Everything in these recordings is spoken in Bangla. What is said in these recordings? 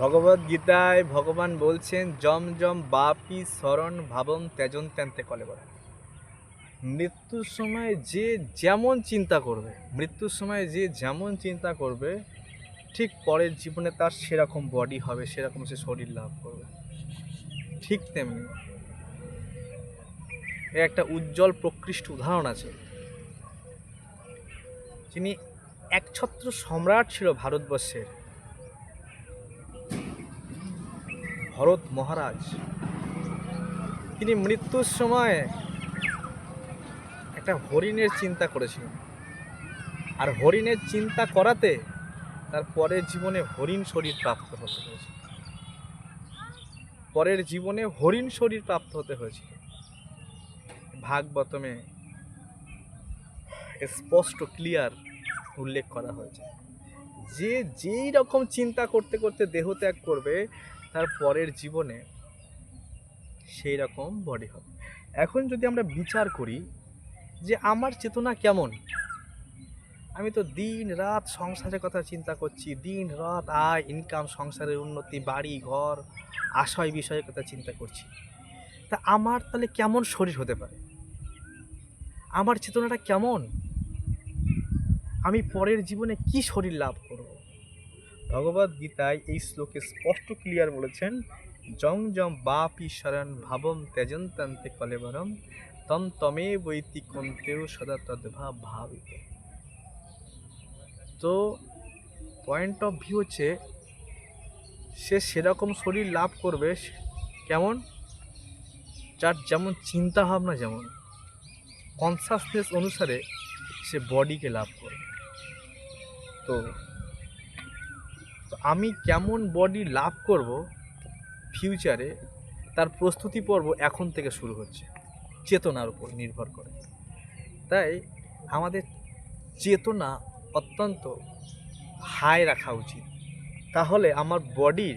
ভগবদ গীতায় ভগবান বলছেন, জম জম বাপি স্মরণ ভাবন তেজন ত্যান্তে কলে বলে। মৃত্যুর সময় যে যেমন চিন্তা করবে, মৃত্যুর সময় যে যেমন চিন্তা করবে, ঠিক পরের জীবনে তার সেরকম বডি হবে, সেরকম সে শরীর লাভ করবে। ঠিক তেমনি এর একটা উজ্জ্বল প্রকৃষ্ট উদাহরণ আছে। যিনি একছত্র সম্রাট ছিল ভারতবর্ষের ভরত মহারাজ। তিনি মৃত্যুর সময় একটা হরিণের চিন্তা করেছিলেন। আর হরিণের চিন্তা করাতে তার পরের জীবনে হরিণ শরীর প্রাপ্ত হতে হয়েছে পরের জীবনে হরিণ শরীর প্রাপ্ত হতে হয়েছিল। ভাগবতমে স্পষ্ট, ক্লিয়ার উল্লেখ করা হয়েছে। যে যেই রকম চিন্তা করতে করতে দেহ ত্যাগ করবে তার পরের জীবনে সেই রকম বডি হবে। এখন যদি আমরা বিচার করি যে আমার চেতনা কেমন? আমি তো দিন রাত সংসারের কথা চিন্তা করছি, দিন রাত আয় ইনকাম সংসারের উন্নতি, বাড়ি, ঘর, আশয়, বিষয়ের কথা চিন্তা করছি। তা আমার তাহলে কেমন শরীর হতে পারে? আমার চেতনাটা কেমন? আমি পরের জীবনে কি শরীর লাভ ভগবদ গীতায় এই শ্লোকে স্পষ্ট ক্লিয়ার বলেছেন, জং জম বাপি শরণ ভাবম ত্যজন্তান্তে কলেবরম, তম তমে বৈতি কন্তেও সদা তদ্ভাব ভাবিত। তো পয়েন্ট অফ ভিউ হচ্ছে, সে সেরকম শরীর লাভ করবে, কেমন? যার যেমন চিন্তা ভাবনা যেমন কনসাসনেস অনুসারে সে বডিকে লাভ করবে। তো আমি কেমন বডি লাভ করব ফিউচারে তার প্রস্তুতি পর্ব এখন থেকে শুরু হচ্ছে, চেতনার উপর নির্ভর করে। তাই আমাদের চেতনা অত্যন্ত হাই রাখা উচিত। তাহলে আমার বডির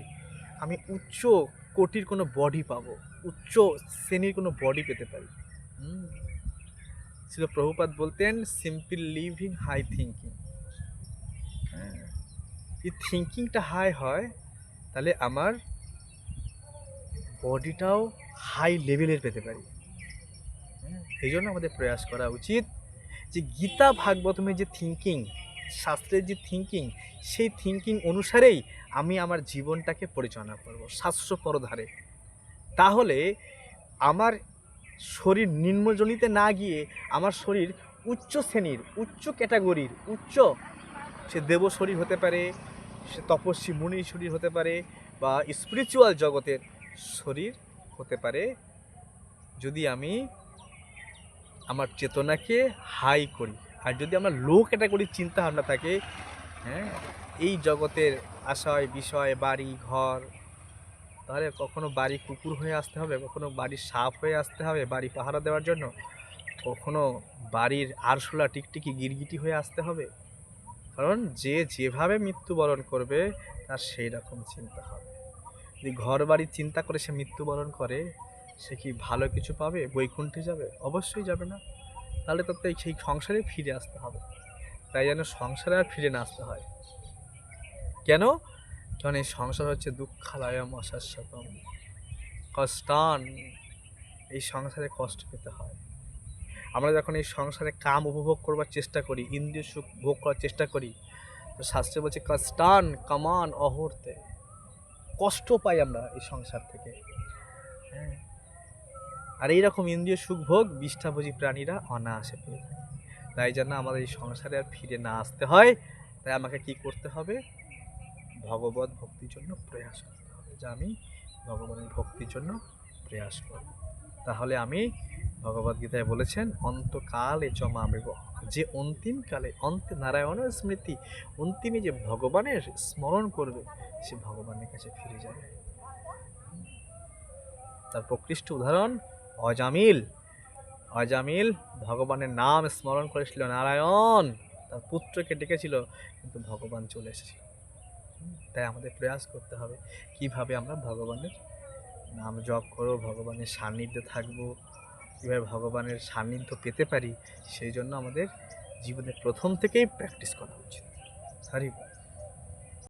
আমি উচ্চ কোটির কোনো বডি পাবো, উচ্চ শ্রেণির কোনো বডি পেতে পারি। ছিল প্রভুপাত বলতেন সিম্পল লিভিং হাই থিঙ্কিং হ্যাঁ। এই থিঙ্কিংটা হাই হয়, তাহলে আমার বডিটাও হাই লেভেলের পেতে পারি। এই জন্য আমাদের প্রয়াস করা উচিত যে গীতা ভাগবতমের যে থিঙ্কিং শাস্ত্রের যে থিঙ্কিং সেই থিঙ্কিং অনুসারেই আমি আমার জীবনটাকে পরিচালনা করব, শাস্ত্র পরধারে। তাহলে আমার শরীর নিম্নজনিতে না গিয়ে আমার শরীর উচ্চ শ্রেণির, উচ্চ ক্যাটাগরির উচ্চ সে দেব শরীর হতে পারে সে তপস্বী মুনি শরীর হতে পারে বা স্পিরিচুয়াল জগতের শরীর হতে পারে। যদি আমি আমার চেতনাকে হাই করি, আর যদি আমার লো ক্যাটাগরির চিন্তা ভাবনা থাকে হ্যাঁ এই জগতের আশয়, বিষয়, বাড়ি, ঘর, তাহলে কখনো বাড়ি কুকুর হয়ে আসতে হবে, কখনো বাড়ির সাপ হয়ে আসতে হবে, বাড়ি পাহারা দেওয়ার জন্য, কখনো বাড়ির আরশোলা টিকটিকি গিরগিটি হয়ে আসতে হবে। কারণ যে যেভাবে মৃত্যুবরণ করবে, তার সেই রকম চিন্তা হবে। যদি ঘর বাড়ির চিন্তা করে সে মৃত্যুবরণ করে, সে কি ভালো কিছু পাবে? বৈকুণ্ঠে যাবে? অবশ্যই যাবে না। তাহলে তো তাই সেই সংসারে ফিরে আসতে হবে। তাই যেন সংসারে আর ফিরে না আসতে হয়। কেন? কারণ এই সংসার হচ্ছে দুঃখালয়ম অশাশ্বতম। কষ্টান, এই সংসারে কষ্ট পেতে হয়। আমরা যখন এই সংসারে কাম উপভোগ করবার চেষ্টা করি, ইন্দ্রিয় সুখ ভোগ করার চেষ্টা করি, শাস্ত্রে বলছে কষ্টান কামান, অহর্তে। কষ্ট পাই আমরা এই সংসার থেকে। হ্যাঁ। আর এইরকম ইন্দ্রিয় সুখ ভোগ বিষ্ঠাভোজী প্রাণীরা অনায়াসে পেয়ে তাই জন্য আমাদের এই সংসারে আর ফিরে না আসতে হয়। তাই আমাকে কি করতে হবে? ভগবত ভক্তির জন্য প্রয়াস করতে হবে। যে আমি ভগবানের ভক্তির জন্য প্রয়াস করব। তাহলে আমি ভগবদ্গীতায় বলেছেন, অন্তকালে জমাবেব যে অন্তিমকালে অন্তে, নারায়ণের স্মৃতি, অন্তিমে যে ভগবানের স্মরণ করবে, সে ভগবানের কাছে ফিরে যাবে। তার প্রকৃষ্ট উদাহরণ, অজামিল। অজামিল ভগবানের নাম স্মরণ করেছিল নারায়ণ। তার পুত্রকে ডেকেছিল, কিন্তু ভগবান চলে এসেছিল। তাই আমাদের প্রয়াস করতে হবে, কীভাবে আমরা ভগবানের নাম জপ করো ভগবানের সান্নিধ্যে থাকব কীভাবে ভগবানের সান্নিধ্য পেতে পারি, সেই জন্য আমাদের জীবনের প্রথম থেকেই প্র্যাকটিস করা উচিত হরি বল।